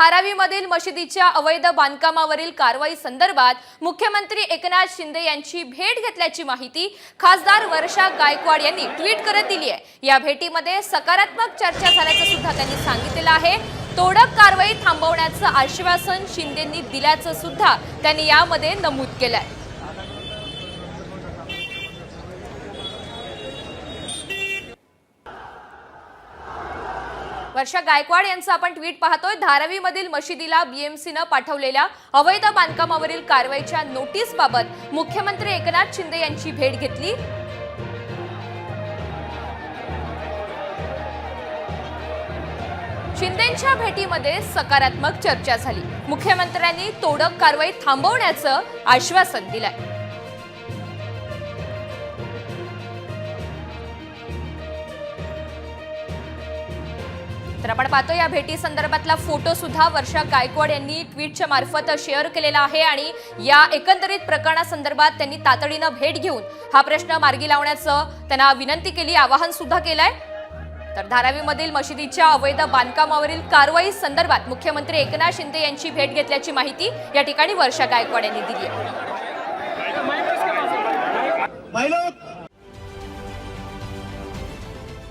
धारावीमधील मशिदीच्या अवैध बांधकामावरील कारवाई संदर्भात मुख्यमंत्री एकनाथ शिंदे यांची भेट घेतल्याची माहिती खासदार वर्षा गायकवाड यांनी ट्विट करत दिली आहे. या भेटीमध्ये सकारात्मक चर्चा झाल्याचं सुद्धा त्यांनी सांगितलेलं आहे. तोडक कारवाई थांबवण्याचं आश्वासन शिंदेंनी दिल्याचं सुद्धा त्यांनी यामध्ये नमूद केलंय. वर्षा गायकवाड यांचं आपण ट्विट पाहतोय. धारावीमधील मशिदीला बीएमसीनं पाठवलेल्या अवैध बांधकामावरील कारवाईच्या नोटीसबाबत मुख्यमंत्री एकनाथ शिंदे यांची भेट घेतली. शिंदेच्या भेटीमध्ये सकारात्मक चर्चा झाली. मुख्यमंत्र्यांनी तोडक कारवाई थांबवण्याचं आश्वासन दिलंय. तर आपण पाहतो या भेटी संदर्भातला फोटो सुद्धा वर्षा गायकवाड यांनी ट्विटच्या मार्फत शेअर केलेला आहे आणि या एकंदरीत प्रकरणासंदर्भात त्यांनी तातडीनं भेट घेऊन हा प्रश्न मार्गी लावण्याचं त्यांना विनंती केली आवाहन सुद्धा केलंय. तर धारावीमधील मशिदीच्या अवैध बांधकामावरील कारवाई संदर्भात मुख्यमंत्री एकनाथ शिंदे यांची भेट घेतल्याची माहिती या ठिकाणी वर्षा गायकवाड यांनी दिली आहे.